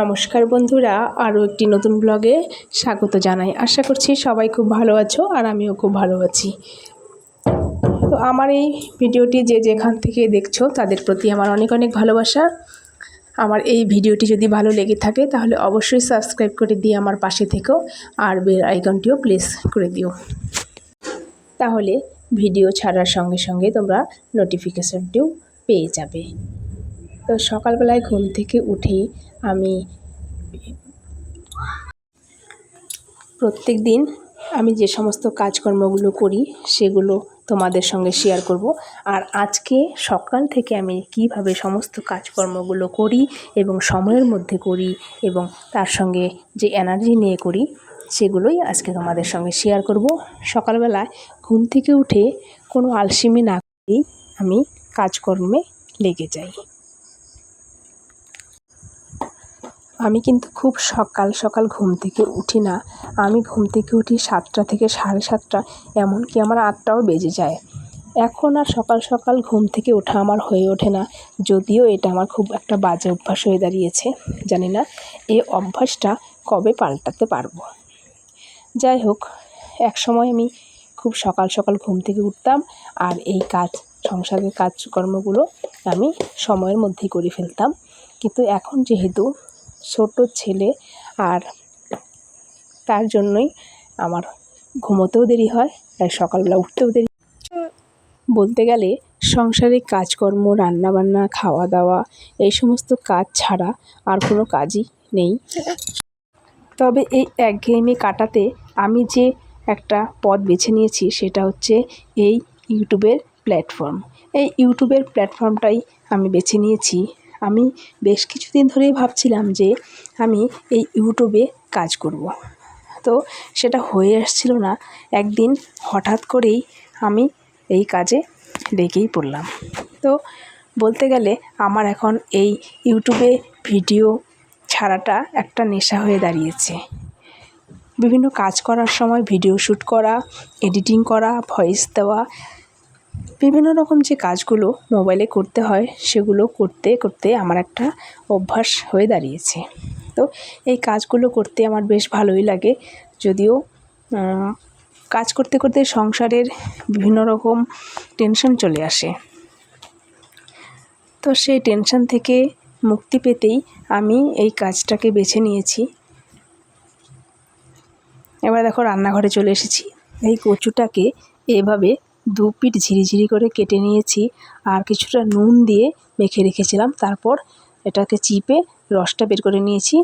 নমস্কার বন্ধুরা, আরও একটি নতুন ব্লগে স্বাগত জানাই। আশা করছি সবাই খুব ভালো আছো আর আমিও খুব ভালো আছি। তো আমার এই ভিডিওটি যে যেখান থেকে দেখছ, তাদের প্রতি আমার অনেক অনেক ভালোবাসা। আমার এই ভিডিওটি যদি ভালো লেগে থাকে, তাহলে অবশ্যই সাবস্ক্রাইব করে দিয়ে আমার পাশে থেকেও আর বেল আইকনটিও প্লেস করে দিও। তাহলে ভিডিও ছাড়ার সঙ্গে সঙ্গে তোমরা নোটিফিকেশনটিও পেয়ে যাবে। তো সকালবেলায় ঘুম থেকে উঠেই আমি প্রত্যেক দিন আমি যে সমস্ত কাজকর্মগুলো করি, সেগুলো তোমাদের সঙ্গে শেয়ার করব। আর আজকে সকাল থেকে আমি কীভাবে সমস্ত কাজকর্মগুলো করি এবং সময়ের মধ্যে করি এবং তার সঙ্গে যে এনার্জি নিয়ে করি, সেগুলোই আজকে তোমাদের সঙ্গে শেয়ার করব। সকালবেলায় ঘুম থেকে উঠে কোনো আলসেমি না করেই আমি কাজকর্মে লেগে যাই। আমি কিন্তু খুব সকাল সকাল ঘুম থেকে উঠি না। আমি ঘুম থেকে উঠি সাতটা থেকে সাড়ে সাতটা, এমনকি আমার আটটাও বেজে যায়। এখন আর সকাল সকাল ঘুম থেকে ওঠা আমার হয়ে ওঠে না। যদিও এটা আমার খুব একটা বাজে অভ্যাস হয়ে দাঁড়িয়েছে, জানি না। এই অভ্যাসটা কবে পাল্টাতে পারব? যাই হোক এক সময় আমি খুব সকাল সকাল ঘুম থেকে উঠতাম আর এই কাজ, সংসারের কাজকর্মগুলো আমি সময়ের মধ্যেই করে ফেলতাম। কিন্তু এখন যেহেতু ছোট ছেলে আর তার জন্যই আমার ঘুমোতেও দেরি হয় তাই সকালবেলা উঠতেও দেরি বলতে গেলে সংসারে কাজকর্ম, রান্নাবান্না খাওয়া দাওয়া এই সমস্ত কাজ ছাড়া আর কোনো কাজই নেই। তবে এই একঘেয়েমি কাটাতে আমি যে একটা পথ বেছে নিয়েছি সেটা হচ্ছে এই ইউটিউবের প্ল্যাটফর্ম। এই ইউটিউবের প্ল্যাটফর্মটাই আমি বেছে নিয়েছি আমি বেশ কিছুদিন ধরেই ভাবছিলাম যে আমি এই ইউটিউবে কাজ করব। তো সেটা হয়ে আসছিল না। একদিন হঠাৎ করেই আমি এই কাজে লেগেই পড়লাম। তো বলতে গেলে আমার এখন এই ইউটিউবে ভিডিও ছাড়াটা একটা নেশা হয়ে দাঁড়িয়েছে। বিভিন্ন কাজ করার সময় ভিডিও শ্যুট করা, এডিটিং করা, ভয়েস দেওয়া বিভিন্ন রকম যে কাজগুলো মোবাইলে করতে হয়, সেগুলো করতে করতে আমার একটা অভ্যাস হয়ে দাঁড়িয়েছে। তো এই কাজগুলো করতে আমার বেশ ভালোই লাগে। যদিও কাজ করতে করতে সংসারের বিভিন্ন রকম টেনশন চলে আসে। তো সেই টেনশন থেকে মুক্তি পেতেই আমি এই কাজটাকে বেছে নিয়েছি। এবার দেখো, রান্নাঘরে চলে এসেছি। এই কচুটাকে এভাবে দু পিঠ ঝিরিঝিরি করে কেটে নিয়েছি আর কিছুটা নুন দিয়ে মেখে রেখেছিলাম। তারপর এটাকে চিপে রসটা বের করে নিয়েছি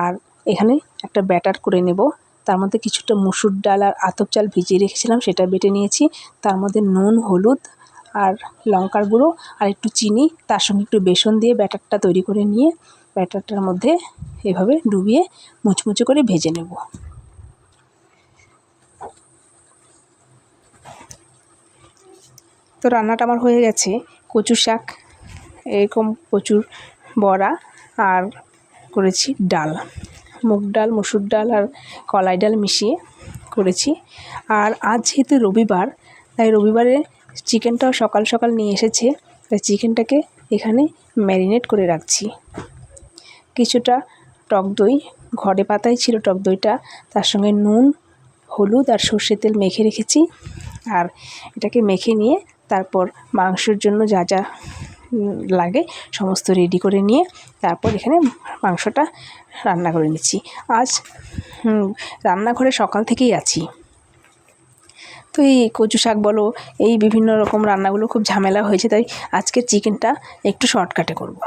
আর এখানে একটা ব্যাটার করে নেব। তার মধ্যে কিছুটা মুসুর ডাল আর আতপ চাল ভিজিয়ে রেখেছিলাম, সেটা বেটে নিয়েছি। তার মধ্যে নুন, হলুদ আর লঙ্কার গুঁড়ো আর একটু চিনি, তার সঙ্গে একটু বেসন দিয়ে ব্যাটারটা তৈরি করে নিয়ে ব্যাটারটার মধ্যে এভাবে ডুবিয়ে মুচমুচে করে ভেজে নেব। তো রান্নাটা আমার হয়ে গেছে। কচু শাক, এরকম প্রচুর বড়া আর করেছি ডাল। মুগ ডাল, মসুর ডাল আর কলাই ডাল মিশিয়ে করেছি। আর আজ যেহেতু রবিবার, তাই রবিবারে চিকেনটাও সকাল সকাল নিয়ে এসেছে। তাই চিকেনটাকে এখানে ম্যারিনেট করে রাখছি। কিছুটা টক দই, ঘরে পাতাই ছিল টক দইটা, তার সঙ্গে নুন, হলুদ আর সর্ষের তেল মেখে রেখেছি। আর এটাকে মেখে নিয়ে তারপর মাংসের জন্য যা যা লাগে সমস্ত রেডি করে নিয়ে তারপর এখানে মাংসটা রান্না করে নিচ্ছি আজ রান্নাঘরে সকাল থেকেই আছি তো এই কচু শাক বলো, এই বিভিন্ন রকম রান্নাগুলো খুব ঝামেলা হয়েছে, তাই আজকে চিকেনটা একটু শর্টকাটে করব।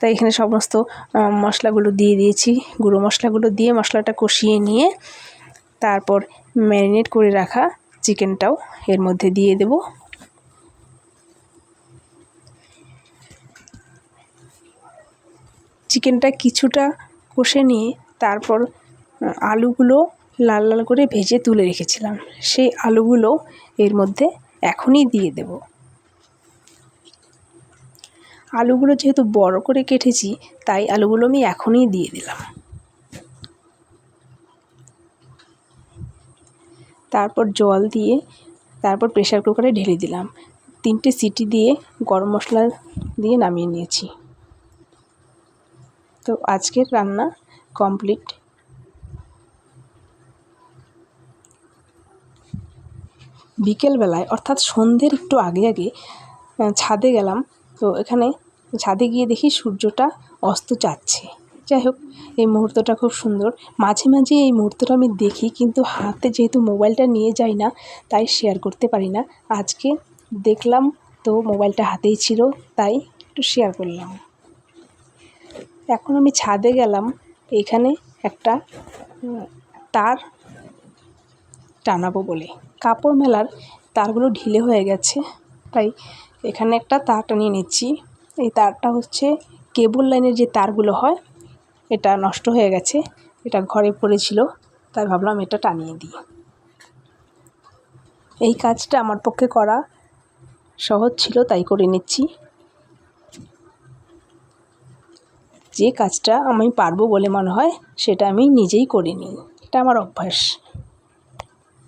তাই এখানে সমস্ত মশলাগুলো দিয়ে দিয়েছি, গুঁড়ো মশলাগুলো দিয়ে মশলাটা কষিয়ে নিয়ে তারপর ম্যারিনেট করে রাখা চিকেনটাও এর মধ্যে দিয়ে দেব। চিকেনটা কিছুটা কষে নিয়ে তারপর আলুগুলো লাল লাল করে ভেজে তুলে রেখেছিলাম। সেই আলুগুলো এর মধ্যে এখনই দিয়ে দেব। আলুগুলো যেহেতু বড় করে কেটেছি, তাই আলুগুলো আমি এখনই দিয়ে দিলাম। তারপর জল দিয়ে তারপর প্রেশার কুকারে ঢেলে দিলাম। তিনটে সিটি দিয়ে গরম মশলা দিয়ে নামিয়ে নিয়েছি। তো আজকের রান্না কমপ্লিট বিকেলবেলায় অর্থাৎ সন্ধ্যের একটু আগে আগে ছাদে গেলাম। তো এখানে ছাদে গিয়ে দেখি সূর্যটা অস্ত যাচ্ছে। যাই হোক, এই মুহূর্তটা খুব সুন্দর। মাঝে মাঝে এই মুহূর্তটা আমি দেখি, কিন্তু হাতে যেহেতু মোবাইলটা নিয়ে যাই না, তাই শেয়ার করতে পারি না। আজকে দেখলাম তো মোবাইলটা হাতেই ছিল, তাই একটু শেয়ার করলাম। এখন আমি ছাদে গেলাম, এখানে একটা তার টানাবো বলে। কাপড় মেলার তারগুলো ঢিলে হয়ে গেছে, তাই এখানে একটা তার টানিয়ে নিচ্ছি। এই তারটা হচ্ছে কেবল লাইনের যে তারগুলো হয় এটা নষ্ট হয়ে গেছে, এটা ঘরে পড়েছিল, তাই ভাবলাম এটা টানিয়ে দিই। এই কাজটা আমার পক্ষে করা সহজ ছিল, তাই করে নিচ্ছি। যে কাজটা আমি পারব বলে মনে হয়, সেটা আমি নিজেই করে নিই। এটা আমার অভ্যাস।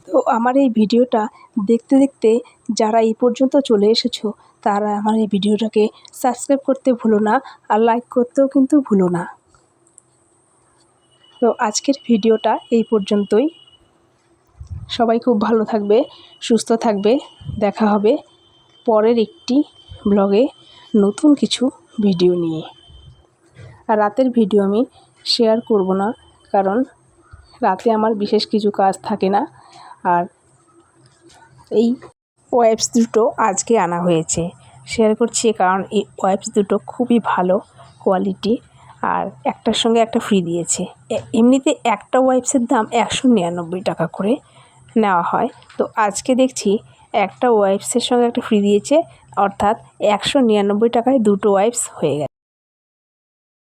তো আমার এই ভিডিওটা দেখতে দেখতে যারা এই পর্যন্ত চলে এসেছ, তারা আমার এই ভিডিওটাকে সাবস্ক্রাইব করতে ভুলো না, আর লাইক করতেও কিন্তু ভুলো না। তো আজকের ভিডিওটা এই পর্যন্তই। সবাই খুব ভালো থাকবে, সুস্থ থাকবে। দেখা হবে পরের একটি ব্লগে নতুন কিছু ভিডিও নিয়ে। আর রাতের ভিডিও আমি শেয়ার করব না, কারণ রাতে আমার বিশেষ কিছু কাজ থাকে না। আর এই ওয়েবস দুটো আজকে আনা হয়েছে। শেয়ার করছি কারণ এই ওয়েবস দুটো খুবই ভালো কোয়ালিটি আর একটার সঙ্গে একটা ফ্রি দিয়েছে। এমনিতে একটা ওয়াইপসের দাম একশো নিরানব্বই টাকা করে নেওয়া হয়। তো আজকে দেখছি একটা ওয়াইপসের সঙ্গে একটা ফ্রি দিয়েছে, অর্থাৎ একশো নিরানব্বই টাকায় দুটো ওয়াইপস হয়ে গেছে।